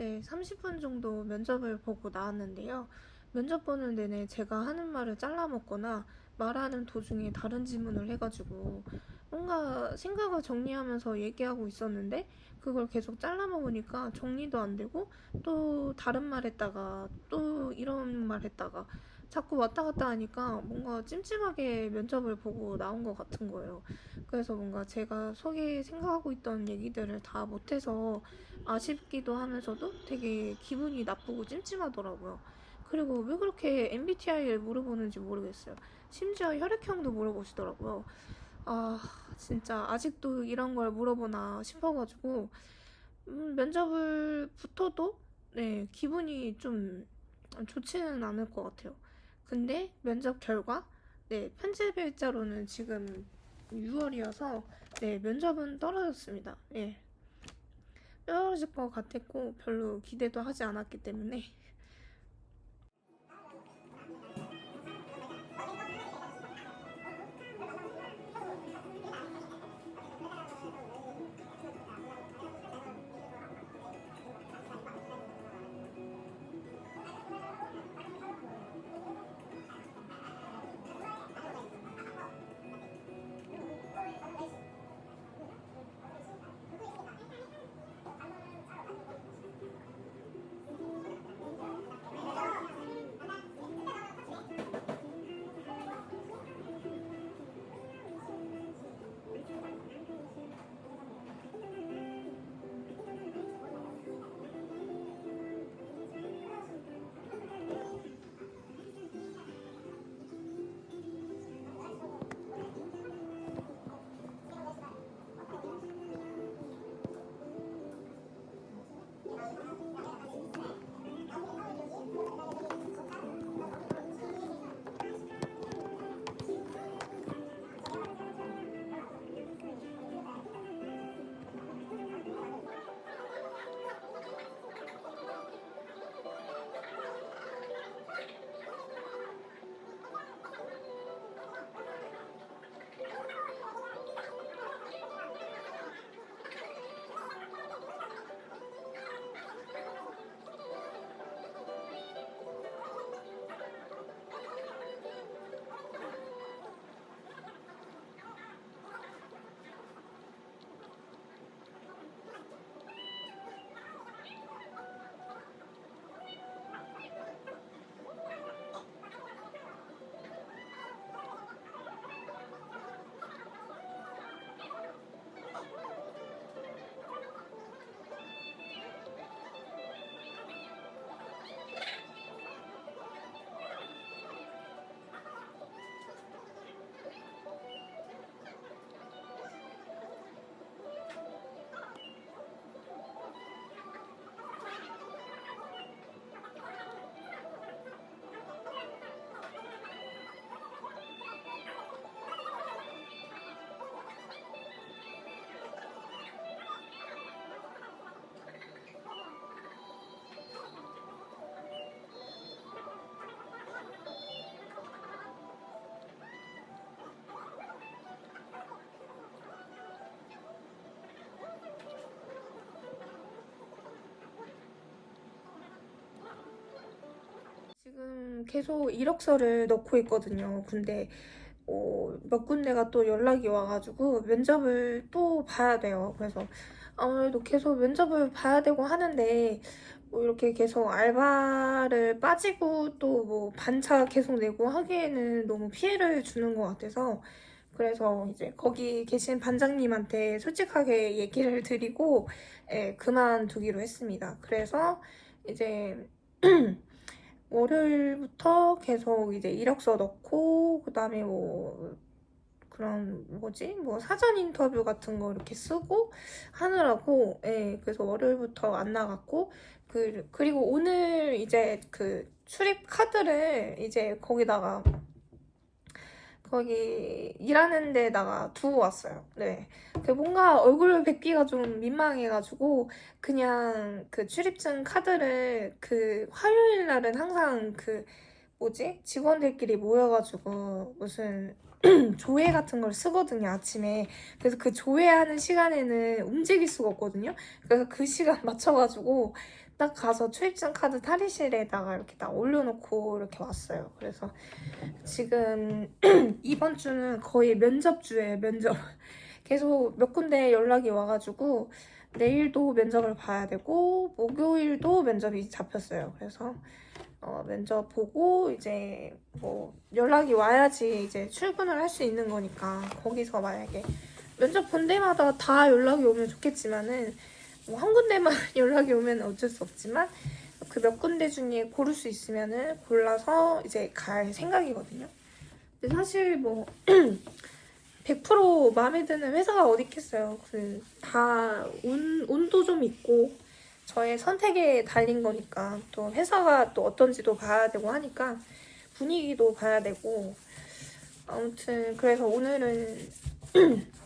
네, 30분 정도 면접을 보고 나왔는데요. 면접 보는 내내 제가 하는 말을 잘라 먹거나 말하는 도중에 다른 질문을 해가지고 뭔가 생각을 정리하면서 얘기하고 있었는데 그걸 계속 잘라 먹으니까 정리도 안 되고 또 다른 말 했다가 또 이런 말 했다가 자꾸 왔다 갔다 하니까 뭔가 찜찜하게 면접을 보고 나온 것 같은 거예요. 그래서 뭔가 제가 속에 생각하고 있던 얘기들을 다 못해서 아쉽기도 하면서도 되게 기분이 나쁘고 찜찜하더라고요. 그리고 왜 그렇게 MBTI를 물어보는지 모르겠어요. 심지어 혈액형도 물어보시더라고요. 아, 진짜 아직도 이런 걸 물어보나 싶어가지고 음, 면접을 붙어도 네, 기분이 좀 좋지는 않을 것 같아요. 근데 면접 결과 네, 편집 일자로는 지금 6월이어서 네, 면접은 떨어졌습니다. 예. 떨어질 것 같았고 별로 기대도 하지 않았기 때문에 계속 이력서를 넣고 있거든요. 근데 어, 몇 군데가 또 연락이 와가지고 면접을 또 봐야 돼요. 그래서 아무래도 계속 면접을 봐야 되고 하는데 뭐 이렇게 계속 알바를 빠지고 또 뭐 반차 계속 내고 하기에는 너무 피해를 주는 것 같아서 그래서 이제 거기 계신 반장님한테 솔직하게 얘기를 드리고 예, 그만두기로 했습니다. 그래서 이제 월요일부터 계속 이제 이력서 넣고 그다음에 뭐 그런 뭐지? 뭐 사전 인터뷰 같은 거 이렇게 쓰고 하느라고 예 그래서 월요일부터 안 나갔고 그 그리고 오늘 이제 그 출입 카드를 이제 거기다가 거기 일하는 데다가 두고 왔어요. 네. 그 뭔가 얼굴 뵙기가 좀 민망해가지고 그냥 그 출입증 카드를 그 화요일 날은 항상 그 뭐지? 직원들끼리 모여가지고 무슨 조회 같은 걸 쓰거든요, 아침에. 그래서 그 조회하는 시간에는 움직일 수가 없거든요. 그래서 그 시간 맞춰가지고 딱 가서 출입증 카드 탈의실에다가 이렇게 딱 올려놓고 이렇게 왔어요. 그래서 지금 이번 주는 거의 면접주예요, 면접. 계속 몇 군데 연락이 와가지고 내일도 면접을 봐야 되고 목요일도 면접이 잡혔어요. 그래서 어, 면접 보고 이제 뭐 연락이 와야지 이제 출근을 할 수 있는 거니까 거기서 만약에 면접 본 데마다 다 연락이 오면 좋겠지만은 뭐 한 군데만 연락이 오면 어쩔 수 없지만 그 몇 군데 중에 고를 수 있으면은 골라서 이제 갈 생각이거든요. 근데 사실 뭐 100% 마음에 드는 회사가 어디 있겠어요. 그 다 운도 좀 있고 저의 선택에 달린 거니까 또 회사가 또 어떤지도 봐야 되고 하니까 분위기도 봐야 되고 아무튼 그래서 오늘은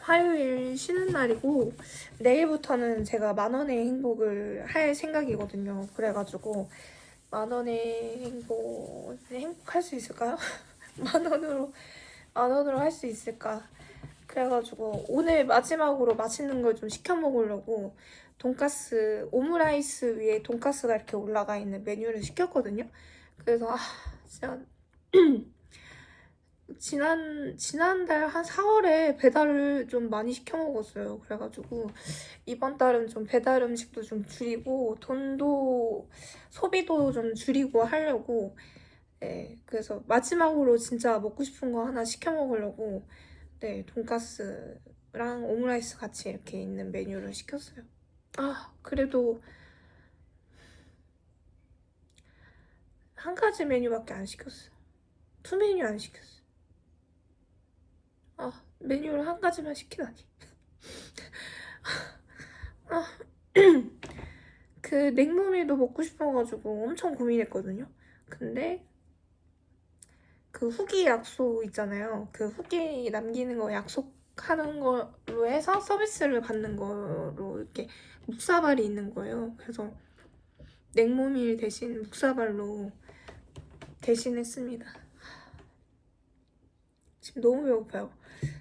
화요일 쉬는 날이고 내일부터는 제가 만 원의 행복을 할 생각이거든요. 그래가지고 만 원의 행복 행복할 수 있을까요? 만 원으로 만 원으로 할 수 있을까? 그래가지고 오늘 마지막으로 맛있는 걸 좀 시켜 먹으려고 돈가스 오므라이스 위에 돈가스가 이렇게 올라가 있는 메뉴를 시켰거든요. 그래서 아 진짜 지난 지난달 한 4월에 배달을 좀 많이 시켜 먹었어요. 그래가지고 이번 달은 좀 배달 음식도 좀 줄이고 돈도 소비도 좀 줄이고 하려고 네 그래서 마지막으로 진짜 먹고 싶은 거 하나 시켜 먹으려고 네 돈가스랑 오므라이스 같이 이렇게 있는 메뉴를 시켰어요. 아 그래도 한 가지 메뉴밖에 안 시켰어. 투 메뉴 안 시켰어. 아, 메뉴를 한 가지만 시키다니. 아, 그 냉모밀도 먹고 싶어가지고 엄청 고민했거든요. 근데 그 후기 약속 있잖아요. 그 후기 남기는 거 약속하는 걸로 해서 서비스를 받는 거로 이렇게 묵사발이 있는 거예요. 그래서 냉모밀 대신 묵사발로 대신했습니다. 지금 너무 배고파요.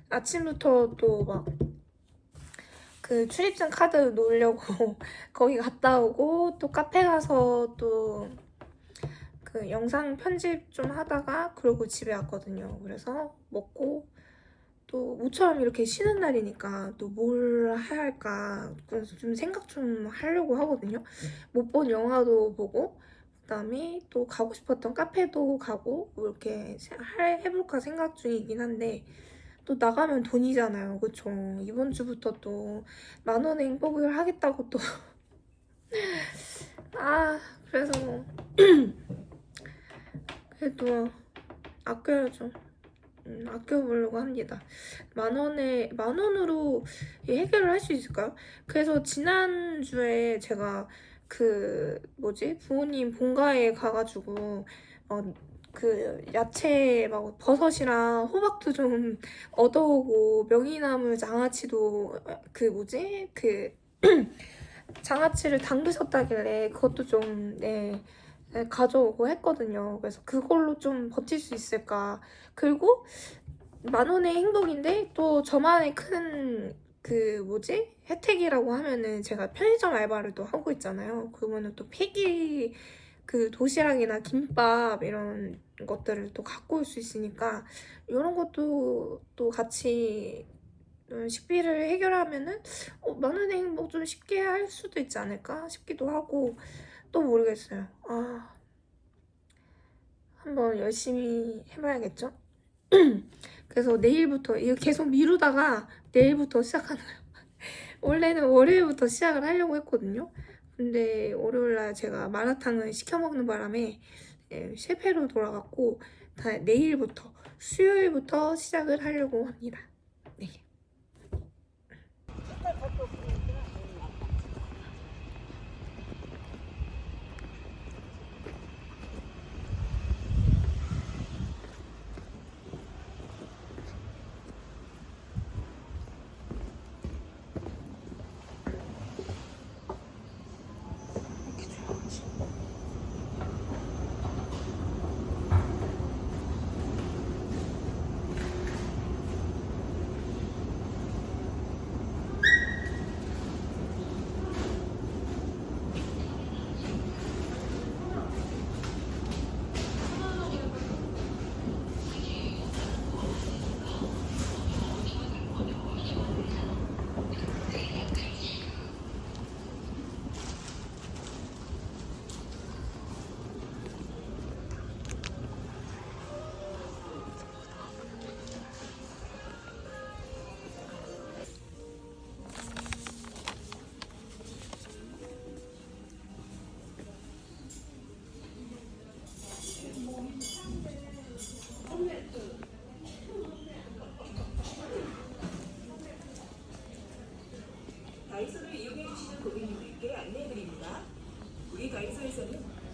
아침부터 또 막 그 출입증 카드 놓으려고 거기 갔다 오고 또 카페 가서 또 그 영상 편집 좀 하다가 그러고 집에 왔거든요. 그래서 먹고 또 모처럼 이렇게 쉬는 날이니까 또 뭘 해야 할까 그래서 좀 생각 좀 하려고 하거든요. 못 본 영화도 보고 그다음에 또 가고 싶었던 카페도 가고 뭐 이렇게 할- 해볼까 생각 중이긴 한데 또 나가면 돈이잖아요. 그쵸? 이번 주부터 또 만 원의 행복을 하겠다고 또. 아, 그래서 뭐. 그래도 아껴야죠. 음, 아껴보려고 합니다. 만 원에, 만 원으로 이 해결을 할 수 있을까요? 그래서 지난주에 제가 그, 뭐지? 부모님 본가에 가가지고, 어, 그 야채 막 버섯이랑 호박도 좀 얻어오고 명이나물 장아찌도 그 뭐지 그 장아찌를 담그셨다길래 그것도 좀 네, 네, 가져오고 했거든요. 그래서 그걸로 좀 버틸 수 있을까. 그리고 만 원의 행복인데 또 저만의 큰 그 뭐지 혜택이라고 하면은 제가 편의점 알바를 또 하고 있잖아요. 그러면은 또 폐기 그 도시락이나 김밥 이런 것들을 또 갖고 올 수 있으니까 이런 것도 또 같이 음, 식비를 해결하면은 어, 많은 행복 좀 쉽게 할 수도 있지 않을까 싶기도 하고 또 모르겠어요. 아 한번 열심히 해봐야겠죠? 그래서 내일부터 이거 계속 미루다가 내일부터 시작하는 거예요. 원래는 월요일부터 시작을 하려고 했거든요. 근데 월요일날 제가 마라탕을 시켜 먹는 바람에 예, 실패로 돌아갔고 다 내일부터 수요일부터 시작을 하려고 합니다. 네.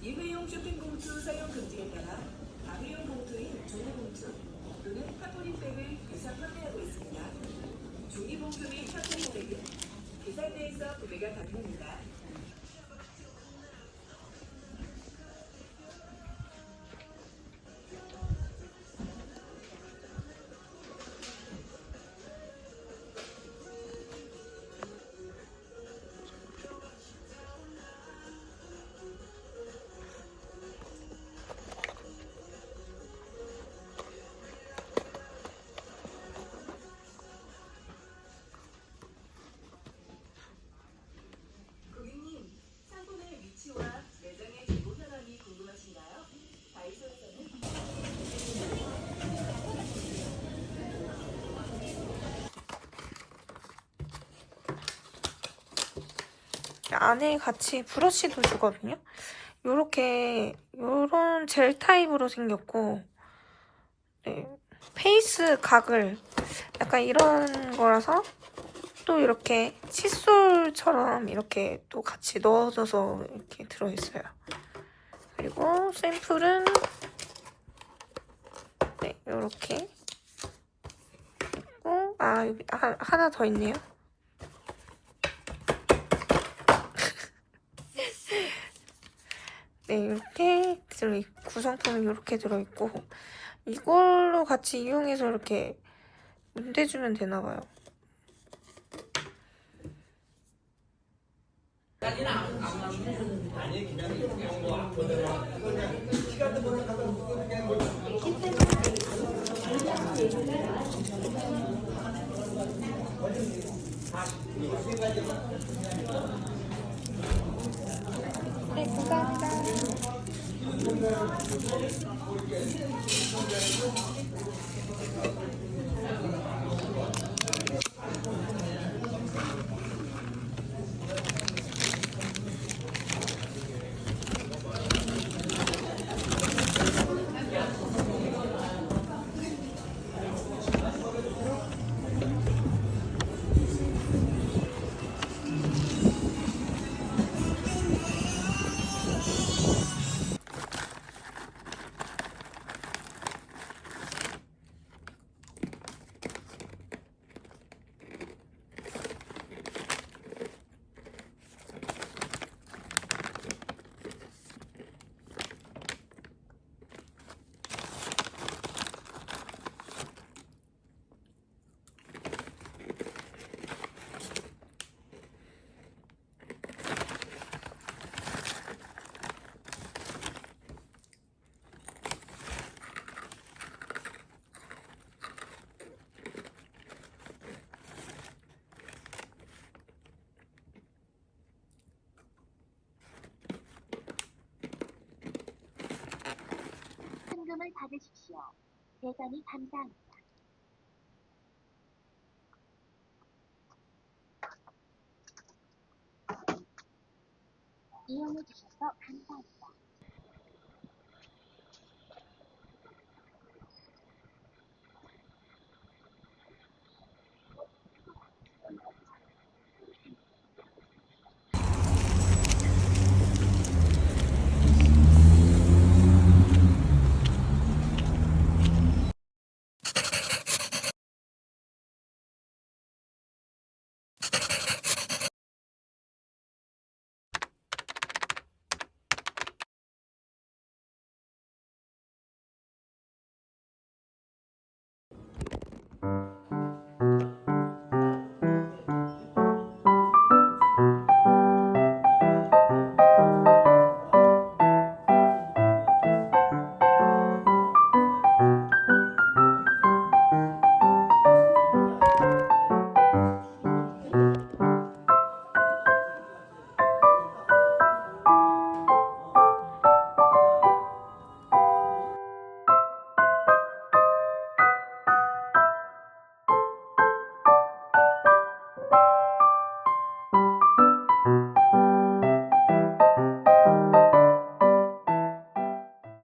일회용 쇼핑 봉투 사용 금지에 따라 다회용 봉투인 종이 봉투 또는 카포린백을 유상 판매하고 있습니다. 종이 봉투 및 카포린백은 계산대에서 구매가 가능합니다. 안에 같이 브러쉬도 주거든요. 요렇게 요런 젤 타입으로 생겼고 네, 페이스 각을 약간 이런 거라서 또 이렇게 칫솔처럼 이렇게 또 같이 넣어져서 이렇게 들어있어요. 그리고 샘플은 네, 요렇게 아 여기 하, 하나 더 있네요. 네, 이렇게 들어 구성품이 이렇게 들어있고 이걸로 같이 이용해서 이렇게 문대주면 되나 봐요. 받으십시오. 대단히 감사합니다.